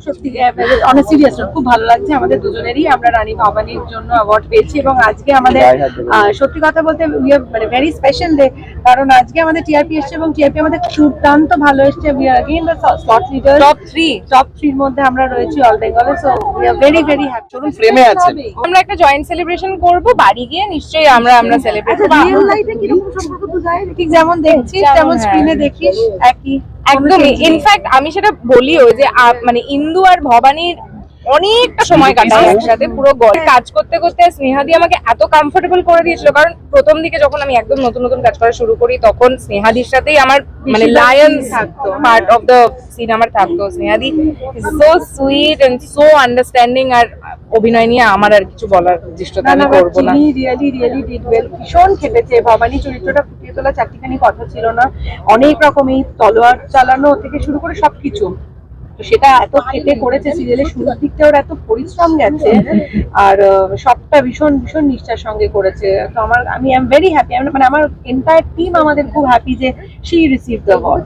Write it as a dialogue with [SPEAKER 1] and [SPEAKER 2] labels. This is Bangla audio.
[SPEAKER 1] সত্যি অনেক সিরিয়াস খুব ভালো লাগছে আমাদের দুজনেরই আমরা রানী ভবানীর জন্য অ্যাওয়ার্ড পেয়েছি এবং আজকে আমাদের আহ, সত্যি কথা বলতে we are মানে ভেরি স্পেশাল ডে কারণ আজকে আমাদের টিআরপি এসছে এবং টিআরপি আমাদের দুর্দান্ত ভালো এসছে we are again the slot leader
[SPEAKER 2] top three
[SPEAKER 1] top থ্রির মধ্যে আমরা রয়েছি অল বেঙ্গলে so we are very very happy চলুন
[SPEAKER 3] ফ্রেমে আছেন
[SPEAKER 2] আমরা একটা জয়েন্ট সেলিব্রেশন করব বাড়ি গিয়ে নিশ্চয়ই আমরা আমরা সেলিব্রেট
[SPEAKER 1] আচ্ছা
[SPEAKER 2] করব
[SPEAKER 1] রিয়েল লাইফে কিরকম সম্পর্ক দুজায় ঠিক যেমন দেখছিস
[SPEAKER 2] যেমন,
[SPEAKER 1] তেমন
[SPEAKER 2] হ্যাঁ।
[SPEAKER 1] স্ক্রিনে দেখিস একই
[SPEAKER 2] একদমই। ইনফ্যাক্ট আমি সেটা বলিও যে মানে ইন্দু আর ভবানীর অনেকটা সময় কাটাই একসাথে পুরো গল্প কাজ করতে করতে স্নেহাদি আমাকে এত কমফোর্টেবল করে দিয়েছিল। কারণ প্রথম দিকে যখন আমি একদম নতুন নতুন কাজ করা শুরু করি তখন স্নেহাদির সাথেই আমার মানে
[SPEAKER 1] scene থাকতো।
[SPEAKER 2] পার্ট অফ দ্য সিন আমার থাকতো। Snehadi so sweet and so understanding আর অভিনয় নিয়ে আমার আর কিছু বলার দৃষ্টতা আমি করব না।
[SPEAKER 1] রিয়েলি রিয়েলি ডিড ওয়েল ভীষণ খেটেছে। ভবানী চরিত্রটা ফুটিয়ে তোলা চারটিখানি কথা ছিল না। অনেক রকম এই তলোয়ার চালানো থেকে শুরু করে সবকিছু। তো সেটা এত খেটে করেছে সিরিয়ালের শুরুর দিকটা ওর এত পরিশ্রম গেছে। আর সবটা ভীষণ ভীষণ নিষ্ঠার সঙ্গে করেছে। তো আমার আমি এম ভেরি হ্যাপি মানে আমার এন্টায়ার টিম আমাদের খুব হ্যাপি যে শি রিসিভ দ্য অ্যাওয়ার্ড